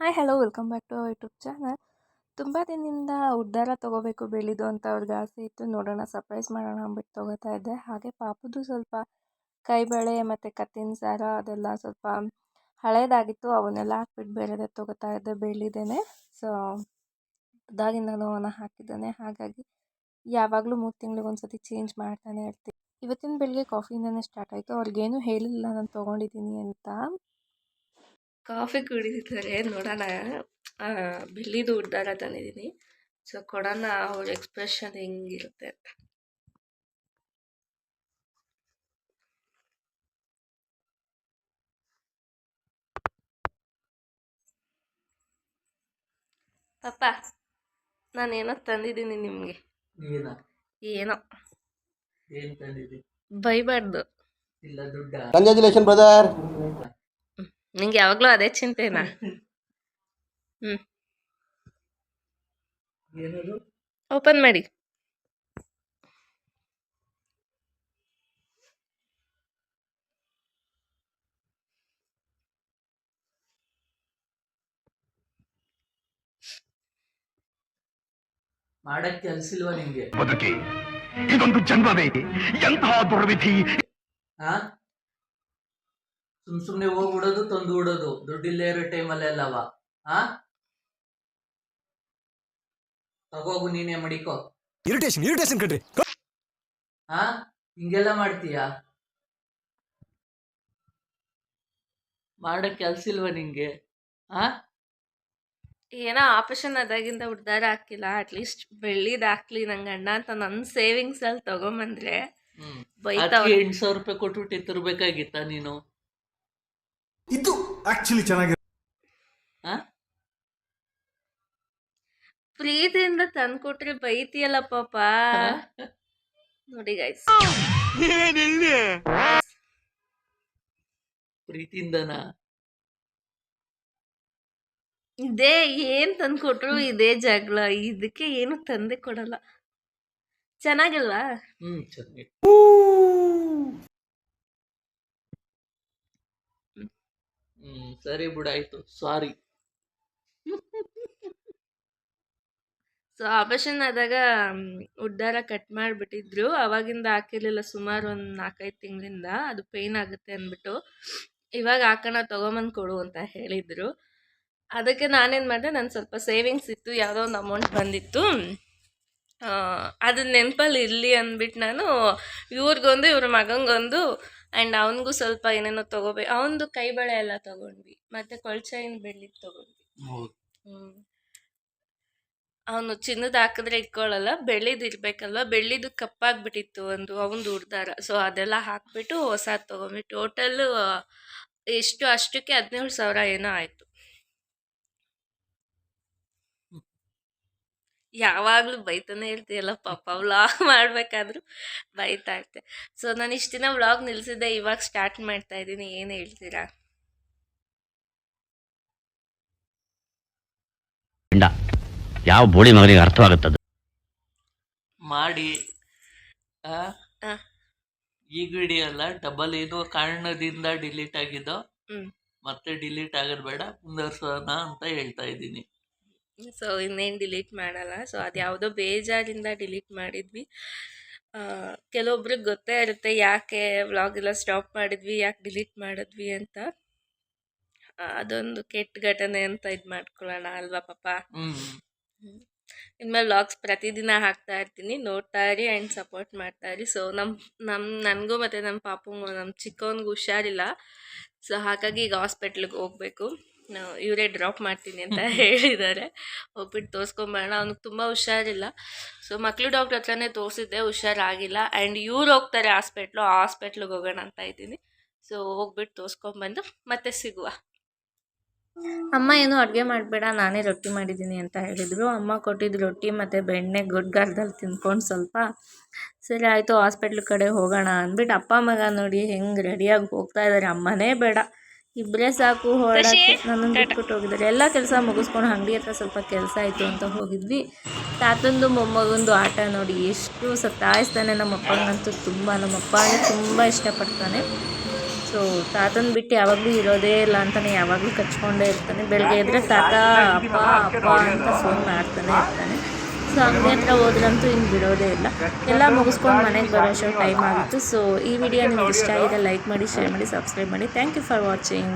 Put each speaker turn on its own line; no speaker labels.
Hi hello welcome back to YouTube channel ತುಂಬ ದಿನದಿಂದ ಉದ್ಧಾರ ತೊಗೋಬೇಕು ಬೆಳೆದು ಅಂತ ಅವ್ರಿಗೆ ಆಸೆ ಇತ್ತು. ನೋಡೋಣ ಸರ್ಪ್ರೈಸ್ ಮಾಡೋಣ ಅಂದ್ಬಿಟ್ಟು ತೊಗೋತಾ ಇದ್ದೆ. ಹಾಗೆ ಪಾಪುದು ಸ್ವಲ್ಪ ಕೈಬಳೆ ಮತ್ತು ಕತ್ತಿನ ಸಾರ ಅದೆಲ್ಲ ಸ್ವಲ್ಪ ಹಳೇದಾಗಿತ್ತು. ಅವನ್ನೆಲ್ಲ ಹಾಕ್ಬಿಟ್ಟು ಬೇರೆದೇ ತೊಗೋತಾ ಇದ್ದೆ ಬೆಳ್ಳಿದೇನೆ ಸೊ ದಾಗಿಂದನೂ ಅವನ್ನ ಹಾಕಿದ್ದಾನೆ. ಹಾಗಾಗಿ ಯಾವಾಗಲೂ ಮೂರು ತಿಂಗಳಿಗೆ ಒಂದು ಸತಿ ಚೇಂಜ್ ಮಾಡ್ತಾನೆ ಇರ್ತೀನಿ. ಇವತ್ತಿನ ಬೆಳಿಗ್ಗೆ ಕಾಫಿಯಿಂದನೇ ಸ್ಟಾರ್ಟ್ ಆಯಿತು. ಅವ್ರಿಗೇನು ಹೇಳಿಲ್ಲ, ನಾನು ತೊಗೊಂಡಿದ್ದೀನಿ ಅಂತ. ಕಾಫಿ ಕುಡಿದಿದ್ದಾರೆ ನೋಡೋಣ. ಬೆಳ್ಳಿದು ಉದ್ದಾರ ತಂದಿದ್ದೀನಿ. ಸೊ ಕೊಡೋಣ ಅವ್ರ ಎಕ್ಸ್ಪ್ರೆಷನ್ ಹೆಂಗಿರುತ್ತೆ ಅಂತ. ಪಾಪ ನಾನೇನೋ ತಂದಿದ್ದೀನಿ ನಿಮಗೆ.
ಏನೋ?
ಬೈಬಾರ್ದು.
ಇಲ್ಲ ದುಡ್ಡ?
ಕಂಗ್ರ್ಯಾಚುಲೇಷನ್ ಬ್ರದರ್
ನಿಂಗೆ ಯಾವಾಗ್ಲೂ ಅದೇ ಚಿಂತೆನಾ?
ಹ್ಮ್.
ಓಪನ್ ಮಾಡಿ.
ಮಾಡಕ್ಕೆ ಕೆಲ್ಸಿಲ್ವಾ ನಿಂಗೆ?
ಬದುಕಿ ಇದೊಂದು ಜನ್ಮವೇ ಎಂತಹ ದುರ್ವಿಧಿ?
ಹಾ ಸುಮ್ ಸುಮ್ನೆ ಹೋಗ್ಬಿಡೋದು ತಂದು ಬಿಡೋದು ದುಡ್ಡಿಲ್ಲೇ ಇರೋ ಟೈಮಲ್ಲಿ ಅಲ್ಲವ ಹಾ ತಗೋಗು ನೀನೇ ಮಡಿಕೋ.
ಇರಿಟೇಷನ್ ಇರಿಟೇಷನ್ ಕಣ್ರಿ.
ಹಾ ಹಿಂಗೆಲ್ಲ ಮಾಡ್ತೀಯಾ? ಮಾಡಕ್ ಇಲ್ವ ನಿಂಗೆ? ಹಾ
ಏನೋ ಆಪರೇಷನ್ ಅದಾಗಿಂದ ಉಡ್ದಾರ ಹಾಕಿಲ್ಲ. ಅಟ್ಲೀಸ್ಟ್ ಬೆಳ್ಳಿದ್ ಹಾಕ್ಲಿ ನಂಗೆ ಅಣ್ಣ ಅಂತ ನನ್ನ ಸೇವಿಂಗ್ಸ್ ಅಲ್ಲಿ ತಗೊಂಬಂದ್ರೆ
ಎಂಟ್
ಬೈತಾವ್.
ಎಂಟು ಸಾವಿರ ರೂಪಾಯಿ ಕೊಟ್ಬಿಟ್ಟು ತರ್ಬೇಕಾಗಿತ್ತ ನೀನು?
ಇದು ಆಕ್ಚುಲಿ ಚೆನ್ನಾಗಿ
ಪ್ರೀತಿಯಿಂದ ತಂದ್ಕೊಟ್ರೆ ಬೈತಿಯಲ್ಲ ಪಾಪ. ನೋಡಿ ಗೈಸ್
ಪ್ರೀತಿಯಿಂದನಾ?
ಇದೇ ಏನ್ ತಂದ್ಕೊಟ್ರು ಇದೇ ಜಗಳ ಇದಕ್ಕೆ ಏನು ತಂದೆ ಕೊಡಲ್ಲ. ಚೆನ್ನಾಗಿಲ್ವಾ?
ಹ್ಮ್ ಚೆನ್ನಾಗಿ. ಹ್ಮ್, ಸರಿ ಬಿಡಾಯ್ತು ಸಾರಿ
ಸೊ ಆಪರೇಷನ್ ಆದಾಗ ಉದ್ದಾರ ಕಟ್ ಮಾಡಿಬಿಟ್ಟಿದ್ರು. ಅವಾಗಿಂದ ಹಾಕಿರ್ಲಿಲ್ಲ, ಸುಮಾರು ಒಂದು ನಾಲ್ಕೈದು ತಿಂಗಳಿಂದ. ಅದು ಪೇಯ್ನ್ ಆಗುತ್ತೆ ಅಂದ್ಬಿಟ್ಟು. ಇವಾಗ ಹಾಕೋಣ ತೊಗೊಂಬಂದು ಕೊಡು ಅಂತ ಹೇಳಿದರು. ಅದಕ್ಕೆ ನಾನೇನು ಮಾಡಿದೆ ನಾನು ಸ್ವಲ್ಪ ಸೇವಿಂಗ್ಸ್ ಇತ್ತು, ಯಾವುದೋ ಒಂದು ಅಮೌಂಟ್ ಬಂದಿತ್ತು. ಅದನ್ನ ನೆನಪಲ್ಲಿ ಇರಲಿ ಅಂದ್ಬಿಟ್ಟು ನಾನು, ಇವ್ರಿಗೊಂದು, ಇವ್ರ ಮಗಂಗೊಂದು ಆ್ಯಂಡ್ ಅವನಿಗೂ ಸ್ವಲ್ಪ ಏನೇನೋ ತೊಗೋಬೇಕು ಅವನದು ಕೈ ಬಳೆ ಎಲ್ಲ ತೊಗೊಂಡ್ವಿ ಮತ್ತು ಕೊಳ್ಚೈನ್ ಬೆಳ್ಳಿದ್ದು ತೊಗೊಂಡ್ವಿ. ಹ್ಞೂ ಅವನು ಚಿನ್ನದ ಹಾಕಿದ್ರೆ ಇಟ್ಕೊಳ್ಳಲ್ಲ ಬೆಳ್ಳಿದು ಇರ್ಬೇಕಲ್ವ ಬೆಳ್ಳಿದು ಕಪ್ಪಾಗ್ಬಿಟ್ಟಿತ್ತು ಒಂದು ಅವನದು ಉಡ್ದಾರ. ಸೊ ಅದೆಲ್ಲ ಹಾಕ್ಬಿಟ್ಟು ಹೊಸ ತೊಗೊಂಡ್ವಿ. ಟೋಟಲ್ ಎಷ್ಟು ಅಷ್ಟಕ್ಕೆ ಹದಿನೇಳು ಸಾವಿರ ಏನೋ ಆಯಿತು. ಯಾವಾಗಲೂ ಬೈತಾನೆ ಇರ್ತೀಯಲ್ಲ ಪಾಪ ವ್ಲಾಗ್ ಮಾಡಬೇಕಾದ್ರೂ ಬೈತಾ ಇರ್ತೆ ಸೊ ನಾನು ಇಷ್ಟು ದಿನ ವ್ಲಾಗ್ ನಿಲ್ಲಿಸಿದ್ದೆ ಇವಾಗ ಸ್ಟಾರ್ಟ್ ಮಾಡ್ತಾ ಇದ್ದೀನಿ. ಏನು ಹೇಳ್ತೀರಾ?
ಯಾವ ಬೋಳಿ ಮಗನಿಗೆ ಅರ್ಥವಾಗುತ್ತದೆ
ಮಾಡಿ ಆ
ಆ.
ಈಗ ವಿಡಿಯೋ ಅಲ್ಲ ಡಬಲ್ ಏನೋ ಕಾರಣದಿಂದ ಡಿಲೀಟ್ ಆಗಿದ್ದೋ ಮತ್ತೆ ಡಿಲೀಟ್ ಆಗೋದು ಬೇಡ ಮುಂದುವರ್ಸೋಣ ಅಂತ ಹೇಳ್ತಾ ಇದ್ದೀನಿ.
ಸೊ ಇನ್ನೇನು ಡಿಲೀಟ್ ಮಾಡಲ್ಲ. ಸೊ ಅದು ಯಾವುದೋ ಬೇಜಾರಿಂದ ಡಿಲೀಟ್ ಮಾಡಿದ್ವಿ. ಕೆಲವೊಬ್ರಿಗೆ ಗೊತ್ತೇ ಇರುತ್ತೆ ಯಾಕೆ ವ್ಲಾಗ್ ಎಲ್ಲ ಸ್ಟಾಪ್ ಮಾಡಿದ್ವಿ ಯಾಕೆ ಡಿಲೀಟ್ ಮಾಡಿದ್ವಿ ಅಂತ. ಅದೊಂದು ಕೆಟ್ಟ ಘಟನೆ ಅಂತ ಇದು ಮಾಡ್ಕೊಳ್ಳೋಣ ಅಲ್ವಾ ಪಾಪ? ಇನ್ಮೇಲೆ ವ್ಲಾಗ್ಸ್ ಪ್ರತಿದಿನ ಹಾಕ್ತಾ ಇರ್ತೀನಿ. ನೋಡ್ತಾ ಇರಿ ಆ್ಯಂಡ್ ಸಪೋರ್ಟ್ ಮಾಡ್ತಾ ಇರಿ. ಸೊ ನಮ್ಮ ನಮ್ಮ ನನಗೂ ಮತ್ತು ನಮ್ಮ ಪಾಪಂಗೂ ನಮ್ಮ ಚಿಕ್ಕವನಿಗೂ ಹುಷಾರಿಲ್ಲ. ಸೊ ಹಾಗಾಗಿ ಈಗ ಹಾಸ್ಪಿಟ್ಲಿಗೆ ಹೋಗಬೇಕು. ಇವರೇ ಡ್ರಾಪ್ ಮಾಡ್ತೀನಿ ಅಂತ ಹೇಳಿದ್ದಾರೆ. ಹೋಗ್ಬಿಟ್ಟು ತೋರಿಸ್ಕೊಂಬರೋಣ. ಅವ್ನಿಗೆ ತುಂಬ ಹುಷಾರಿಲ್ಲ. ಸೊ ಮಕ್ಳು ಡಾಕ್ಟ್ರ್ ಹತ್ರನೇ ತೋರಿಸಿದ್ದೆ. ಹುಷಾರಾಗಿಲ್ಲ. ಆ್ಯಂಡ್ ಇವ್ರು ಹೋಗ್ತಾರೆ ಹಾಸ್ಪಿಟ್ಲು ಆ ಹಾಸ್ಪಿಟ್ಲಿಗೆ ಹೋಗೋಣ ಅಂತ ಇದ್ದೀನಿ. ಸೊ ಹೋಗ್ಬಿಟ್ಟು ತೋರಿಸ್ಕೊಂಬಂದು ಮತ್ತೆ ಸಿಗುವ. ಅಮ್ಮ ಏನು ಅಡುಗೆ ಮಾಡಬೇಡ, ನಾನೇ ರೊಟ್ಟಿ ಮಾಡಿದ್ದೀನಿ ಅಂತ ಹೇಳಿದರು. ಅಮ್ಮ ಕೊಟ್ಟಿದ್ದು ರೊಟ್ಟಿ ಮತ್ತು ಬೆಣ್ಣೆ ಗುಡ್ಗಾಲದಲ್ಲಿ ತಿನ್ಕೊಂಡು ಸ್ವಲ್ಪ ಸರಿ ಆಯಿತು ಹಾಸ್ಪಿಟ್ಲ್ ಕಡೆ ಹೋಗೋಣ ಅಂದ್ಬಿಟ್ಟು ಅಪ್ಪ ಮಗ ನೋಡಿ ಹೆಂಗೆ ರೆಡಿಯಾಗಿ ಹೋಗ್ತಾ ಇದ್ದಾರೆ ಅಮ್ಮನೇ ಬೇಡ. ಇಬ್ಬರೇ ಸಾಕು ಹೊರಡಕ್ಕೆ ನನ್ನನ್ನು ಬಿಟ್ಬಿಟ್ಟು ಹೋಗಿದ್ದಾರೆ. ಎಲ್ಲ ಕೆಲಸ ಮುಗಿಸ್ಕೊಂಡು ಅಂಗಡಿ ಹತ್ರ ಸ್ವಲ್ಪ ಕೆಲಸ ಆಯಿತು ಅಂತ ಹೋಗಿದ್ವಿ. ತಾತಂದು ಮೊಮ್ಮಗಂದು ಆಟ ನೋಡಿ ಎಷ್ಟು ಸತ್ತಾಯಿಸ್ತಾನೆ ನಮ್ಮ ಅಪ್ಪಂಗಂತೂ ತುಂಬ. ನಮ್ಮಪ್ಪ ಅಂದರೆ ತುಂಬ ಇಷ್ಟಪಡ್ತಾನೆ. ಸೊ ಸೊ ತಾತನ ಬಿಟ್ಟು ಯಾವಾಗಲೂ ಇರೋದೇ ಇಲ್ಲ ಅಂತಲೇ ಯಾವಾಗಲೂ ಕಚ್ಕೊಂಡೇ ಇರ್ತಾನೆ. ಬೆಳಗ್ಗೆ ಎದ್ರೆ ತಾತ ಅಪ್ಪ ಅಪ್ಪ ಅಂತ ಫೋನ್ ಮಾಡ್ತಾನೆ ಇರ್ತಾನೆ. ಸೊ ಅಂಗಡಿ ಹತ್ರ ಹೋದ್ರಂತೂ ಇನ್ನು ಬಿಡೋದೇ ಇಲ್ಲ. ಎಲ್ಲ ಮುಗಿಸ್ಕೊಂಡು ಮನೆಗೆ ಬರೋ ಟೈಮ್ ಆಗಿತ್ತು. ಸೊ ಈ ವಿಡಿಯೋ ನಿಮ್ಗೆ ಇಷ್ಟ ಆಗಿದೆ ಲೈಕ್ ಮಾಡಿ ಶೇರ್ ಮಾಡಿ ಸಬ್ಸ್ಕ್ರೈಬ್ ಮಾಡಿ. Thank you for watching